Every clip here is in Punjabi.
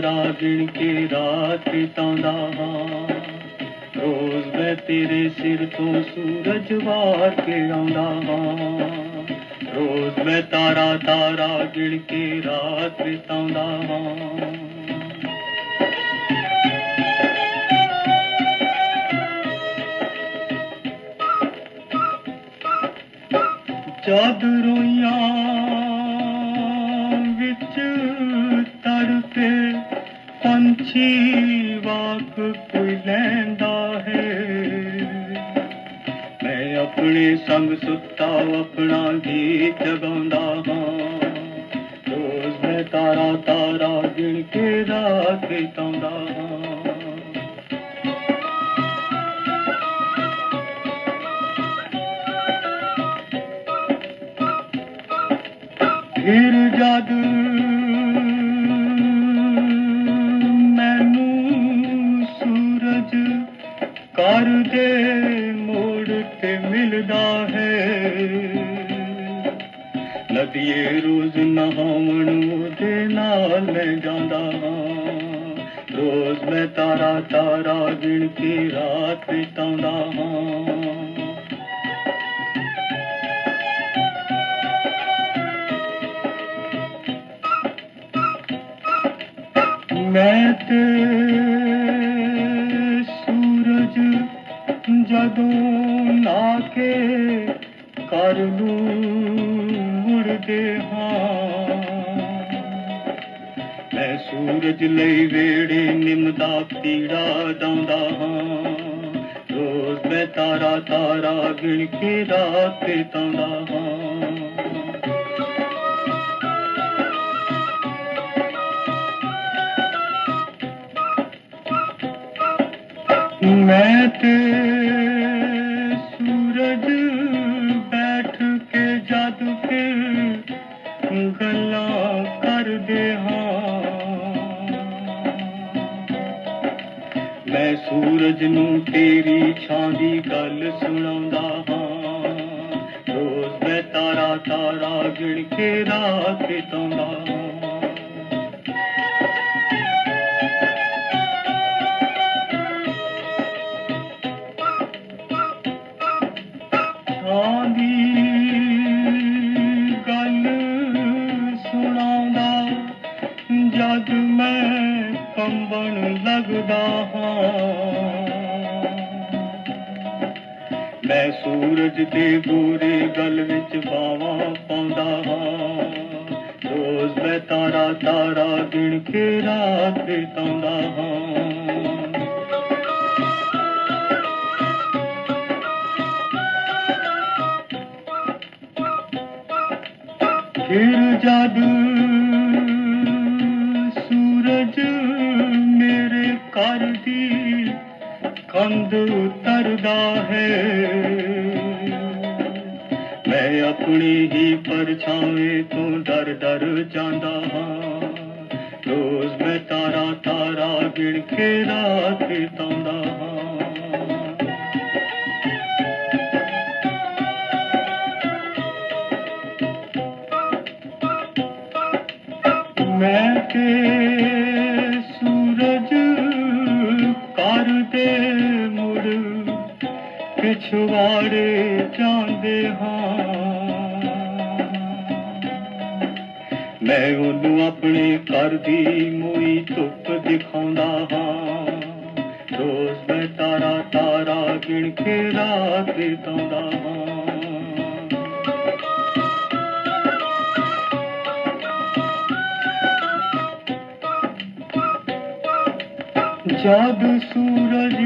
ਤਾਰਾ ਗਿਣ ਕੇ ਰਾਤ ਬਿਤਾਉਂਦਾ ਹਾਂ। ਰੋਜ਼ ਮੈਂ ਤੇਰੇ ਸਿਰ ਤੋਂ ਸੂਰਜ ਵਾਰ ਕੇ ਆਉਂਦਾ ਹਾਂ। ਰੋਜ਼ ਮੈਂ ਤਾਰਾ ਤਾਰਾ ਗਿਣ ਕੇ ਰਾਤ ਬਿਤਾਉਂਦਾ ਹਾਂ। ਜਦ ਰੋਈਆਂ ਪੰਛੀ ਵਾਕ ਕੋਈ ਲੈਂਦਾ ਹੈ। ਮੈਂ ਆਪਣੇ ਸੰਗ ਸੁੱਤਾ ਆਪਣਾ ਗੀਤ ਗਾਉਂਦਾ ਹਾਂ। ਰੋਜ਼ ਮੈਂ ਤਾਰਾ ਤਾਰਾ ਗਿਣ ਕੇ ਰਾਤ ਬਿਤਾਉਂਦਾ ਹਾਂ। ਫਿਰ ਜਦ ਕਰ ਦੇ ਮੋੜ ਤੇ ਮਿਲਦਾ ਹੈ। ਨਦੀਏ ਰੋਜ਼ ਨਹਾਉਣ ਉਹਦੇ ਨਾਲ ਮੈਂ ਜਾਂਦਾ ਹਾਂ। ਰੋਜ਼ ਮੈਂ ਤਾਰਾ ਤਾਰਾ ਗਿਣ ਕੇ ਰਾਤ ਬਿਤਾਉਂਦਾ ਹਾਂ। ਮੈਂ ਤੇ ਕਰ ਨੂੰ ਮੁੜਦੇ ਹਾਂ। ਮੈਂ ਸੂਰਜ ਲਈ ਵੇੜੇ ਨਿੰਮਦਾ, ਪੀੜਾ ਡਾਉਂਦਾ ਹਾਂ। ਰੋਜ਼ ਮੈਂ ਤਾਰਾ ਤਾਰਾ ਗਿਣ ਕੇ ਰਾਤ ਬਿਤਾਉਂਦਾ ਹਾਂ। ਮੈਂ ਤੇ ਗੱਲਾਂ ਕਰਦੇ ਹਾਂ। ਮੈਂ ਸੂਰਜ ਨੂੰ ਤੇਰੀ ਛਾਂ ਦੀ ਗੱਲ ਸੁਣਾਉਂਦਾ ਹਾਂ। ਰੋਜ਼ ਮੈਂ ਤਾਰਾ ਤਾਰਾ ਗਿਣ ਕੇ ਰਾਤ ਬਿਤਾਉਂਦਾ ਹਾਂ। ਮੈਂ ਕੰਬਣ ਲੱਗਦਾ ਹਾਂ। ਮੈਂ ਸੂਰਜ ਦੀ ਗੋਰੇ ਗਲ ਵਿੱਚ ਬਾਵਾਂ ਪਾਉਂਦਾ ਹਾਂ। ਰੋਜ਼ ਮੈਂ ਤਾਰਾ ਤਾਰਾ ਗਿਣ ਕੇ ਰਾਤ ਬਿਤਾਉਂਦਾ ਹਾਂ। ਫਿਰ ਜਦ ਕੰਧ ਉਤਰਦਾ ਹੈ। ਮੈਂ ਆਪਣੀ ਹੀ ਪਰਛਾਵੇਂ ਤੋਂ ਡਰ ਡਰ ਜਾਂਦਾ ਹਾਂ। ਰੋਜ਼ ਮੈਂ ਤਾਰਾ ਤਾਰਾ ਗਿਣ ਕੇ ਰਾਤ ਬਿਤਾਉਂਦਾ ਹਾਂ। ਮੈਂ ਤੇ ਪਿਛਵਾੜੇ ਜਾਂਦੇ ਹਾਂ। ਮੈਂ ਉਹਨੂੰ ਆਪਣੇ ਘਰ ਦੀ ਮੋਈ ਧੁੱਪ ਦਿਖਾਉਂਦਾ ਹਾਂ। ਰੋਜ਼ ਮੈਂ ਤਾਰਾ ਤਾਰਾ ਗਿਣ ਕੇ ਰਾਤ ਬਿਤਾਉਂਦਾ ਹਾਂ। ਜਦ ਸੂਰਜ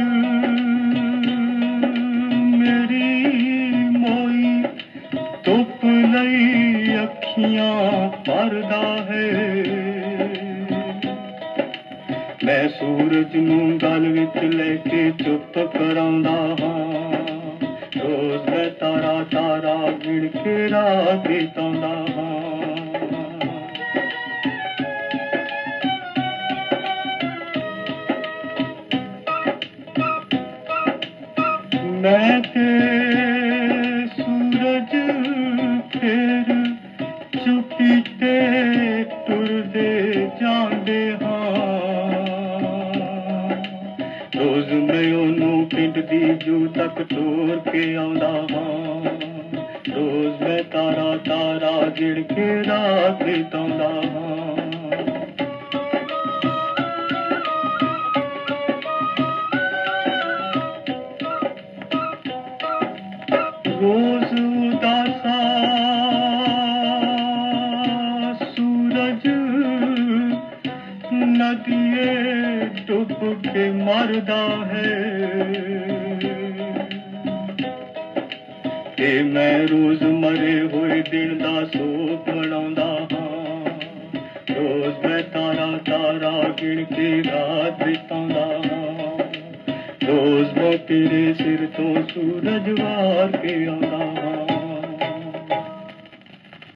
ਲਈ ਅੱਖੀਆਂ ਭਰਦਾ ਹੈ। ਮੈਂ ਸੂਰਜ ਨੂੰ ਗਲ ਵਿੱਚ ਲੈ ਕੇ ਚੁੱਪ ਕਰਾਉਂਦਾ ਹਾਂ। ਰੋਜ਼ ਮੈਂ ਤਾਰਾ ਤਾਰਾ ਗਿਣ ਕੇ ਰਾਤ ਬਿਤਾਉਂਦਾ ਹਾਂ। ਮੈਂ ਤੇ ਰੋਜ਼ ਮੈਂ ਉਹਨੂੰ ਪਿੰਡ ਦੀ ਜੂ ਤੱਕ ਤੋਰ ਕੇ ਆਉਂਦਾ ਹਾਂ। ਰੋਜ਼ ਮੈਂ ਤਾਰਾ ਤਾਰਾ ਗਿਣ ਕੇ ਰਾਤ ਬਿਤਾਉਂਦਾ ਹਾਂ। ਰੋਜ਼ ਕੇ ਮਰਦਾ ਹੈ ਕਿ ਮੈਂ ਰੋਜ਼ ਮਰੇ ਹੋਏ ਦਿਨ ਦਾ ਸੋਗ ਮਨਾਉਂਦਾ ਹਾਂ। ਰੋਜ਼ ਮੈਂ ਤਾਰਾ ਤਾਰਾ ਗਿਣ ਕੇ ਰਾਤ ਬਿਤਾਉਂਦਾ ਹਾਂ। ਰੋਜ਼ ਮੈਂ ਤੇਰੇ ਸਿਰ ਤੋਂ ਸੂਰਜ ਵਾਰ ਕੇ ਆਉਂਦਾ ਹਾਂ।